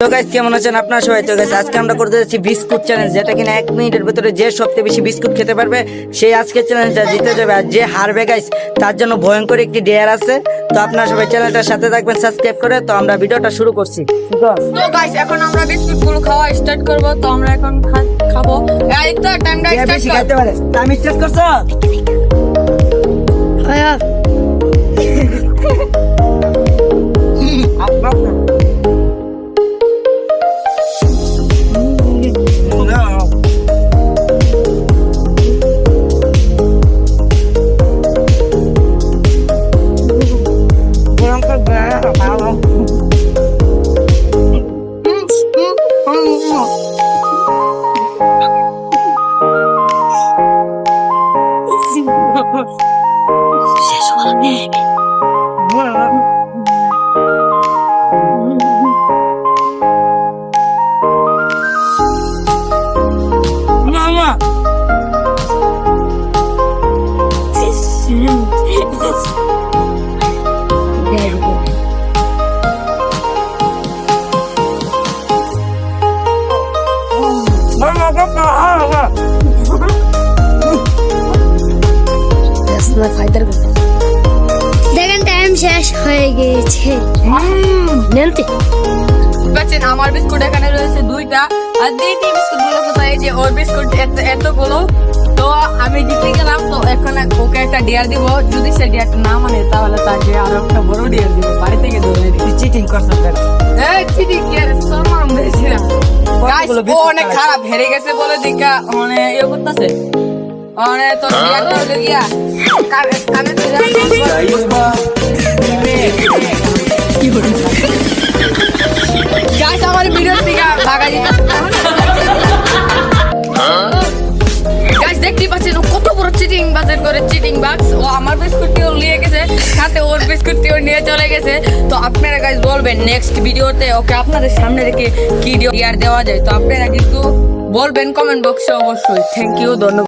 তো গাইস কেমন আছেন আপনারা সবাই? তো গাইস আজকে আমরা করতে যাচ্ছি বিস্কুট চ্যালেঞ্জ যেটা কিনা এক মিনিটের ভিতরে যে সবচেয়ে বেশি বিস্কুট খেতে পারবে সেই আজকের চ্যালেঞ্জটা জিতে যাবে। আর যে হারবে গাইস তার জন্য ভয়ঙ্কর একটি ডেয়ার আছে। তো আপনারা সবাই চ্যানেলটার সাথে থাকবেন সাবস্ক্রাইব করে। তো আমরা ভিডিওটা শুরু করছি। তো গাইস এখন আমরা বিস্কুটগুলো খাওয়া স্টার্ট করব। তো আমরা এখন খাব। এই তো টাইমটা স্টার্ট বেশি কর। খাইতে পারে? টাইম স্টার্ট করছ? 不先说我 দেখেন টাইম শেষ হয়ে গিয়েছে। নেলতে পাচ্ছেন আমার বিস্কুট এখানে রয়েছে দুইটা। আর দিদি বিস্কুটগুলো কোথায় যে ওর বিস্কুট এত- এতগুলো। তো আমি জিতে গেলাম তো এখন ওকে একটা ডিয়ার দিব। যদি সে ডিয়ারটা না মানে তাহলে তাকে আরও একটা বড় ডিয়ার দিব। বাড়ি থেকে ধরে দিই চিটিং করছ এই চিঠি কি আর সম্মান দিয়েছিলাম? ও অনেক খারাপ হেরে গেছে বলে দেখা মানে ইয়ে করতেছে। মানে তো ডিয়ার করে গিয়া? কানে কানে গাইস আমার ভিডিও থেকে ভাগা যেতেছে গাইস দেখতে পাচ্ছেন ও কত বড় চিটিং বাজার করে চিটিং বাক্স ও আমার বিস্কুটটিও নিয়ে গেছে, সাথে ওর বিস্কুটটিও নিয়ে চলে গেছে। তো আপনারা গাইস বলবেন নেক্সট ভিডিওতে ওকে আপনাদের সামনে রেখে কি ডিয়ার দেওয়া যায়? তো আপনারা কিন্তু বলবেন কমেন্ট বক্সে অবশ্যই। থ্যাংক ইউ ধন্যবাদ।